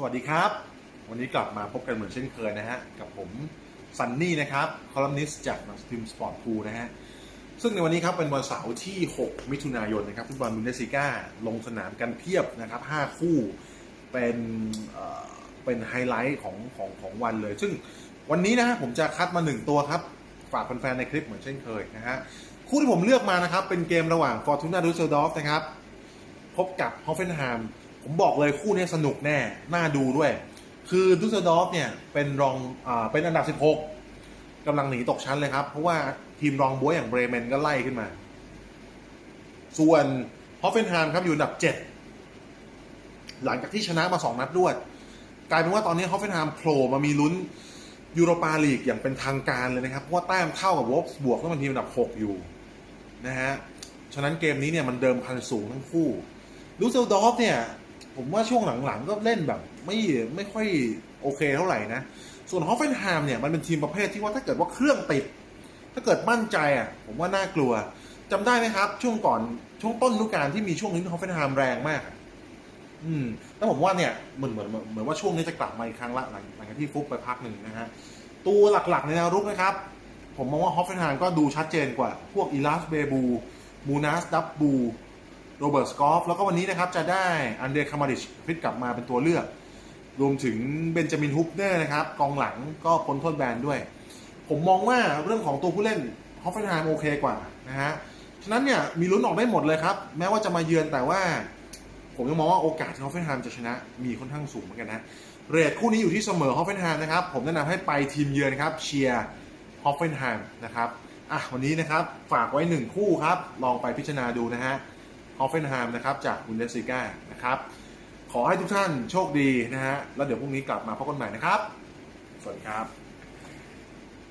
สวัสดีครับ วันนี้กลับมาพบกันเหมือนเช่นเคยนะฮะ กับผมซันนี่นะครับคอลัมนิสต์จากหนังสือพิมพ์สปอร์ตพูนะฮะ ซึ่งในวันนี้ครับเป็นวันเสาร์ที่ 6 มิถุนายนนะครับฟุตบอลบุนเดสิก้าลงสนามกันเพียบนะครับ 5 คู่เป็นเอ่อเป็นไฮไลท์ของของของวันเลย ซึ่งวันนี้นะฮะผมจะคัดมา 1 ตัวครับ ฝากแฟนๆในคลิปเหมือนเช่นเคยนะฮะคู่ที่ผมเลือกมานะครับเป็นเกมระหว่างฟอร์ตูน่าดูเซลดอฟนะครับพบกับฮอฟเฟนไฮม์ ผมบอกเลยคู่นี้สนุกแน่ น่าดูด้วย คือดูเซลดอฟเนี่ยเป็นรองอ่าเป็นอันดับ 16กำลังหนีตกชั้นเลยครับ เพราะว่าทีมรองบวยอย่างเบรเมนก็ไล่ขึ้นมา ส่วนฮอฟเฟนไฮม์ครับอยู่อันดับ 7 หลังจากที่ชนะมา 2 นัดรวด กลายเป็นว่าตอนนี้ฮอฟเฟนไฮม์โผล่มามีลุ้นยูโรปาลีกอย่างเป็นทางการเลยนะครับ เพราะว่าแต้มเท่ากับวอลส์บวกแล้วมันทีมอันดับ 6 อยู่นะฮะ ฉะนั้นเกมนี้เนี่ยมันเดิมพันสูงทั้งคู่ลูเซลดอฟเนี่ย ผมว่าช่วงหลังๆก็เล่นแบบไม่ไม่ค่อยโอเคเท่าไหร่นะ ส่วนฮอฟเฟนไฮม์เนี่ยมันเป็นทีมประเภทที่ว่าถ้าเกิดว่าเครื่องติด ถ้าเกิดมั่นใจอะผมว่าน่ากลัวจำได้ไหมครับ ช่วงก่อนช่วงต้นฤดูกาลที่มีช่วงนึงที่ฮอฟเฟนไฮม์แรงมาก อืมแล้วผมว่าเนี่ยเหมือนเหมือนเหมือนว่าช่วงนี้จะกลับมาอีกครั้งละหลังหลังจากที่ฟุกไปพักหนึ่งนะฮะตัวหลักๆในแนวรุกนะครับ ผมมองว่าฮอฟเฟนไฮม์ก็ดูชัดเจนกว่า พวกอีลาสเบบูมูนัสดับบู โรเบิร์ตสกอฟแล้วก็วันนี้นะครับจะได้อันเดรคามาริชฟิตกลับมาเป็นตัวเลือก รวมถึงเบนจามินฮุปเนอร์นะครับกองหลังก็พ้นโทษแบนด้วย ผมมองว่าเรื่องของตัวผู้เล่นฮอฟเฟนไฮม์โอเคกว่านะฮะฉะนั้นเนี่ยมีลุ้นออกได้หมดเลยครับ แม้ว่าจะมาเยือนแต่ว่า ผมยังมองว่าโอกาสที่ฮอฟเฟนไฮม์จะชนะมีค่อนข้างสูงเหมือนกันนะเรทคู่นี้อยู่ที่เสมอฮอฟเฟนไฮม์นะครับผมแนะนำให้ไปทีมเยือนครับเชียร์ฮอฟเฟนไฮม์นะครับอะวันนี้นะครับฝากไว้หนึ่งคู่ครับ ลองไปพิจารณาดูนะฮะ ฮอฟเฟนไฮม์นะครับจากบุนเดสซิก้านะครับขอให้ทุกท่านโชคดีนะฮะแล้วเดี๋ยวพรุ่งนี้กลับมาพบกันใหม่นะครับ สวัสดีครับ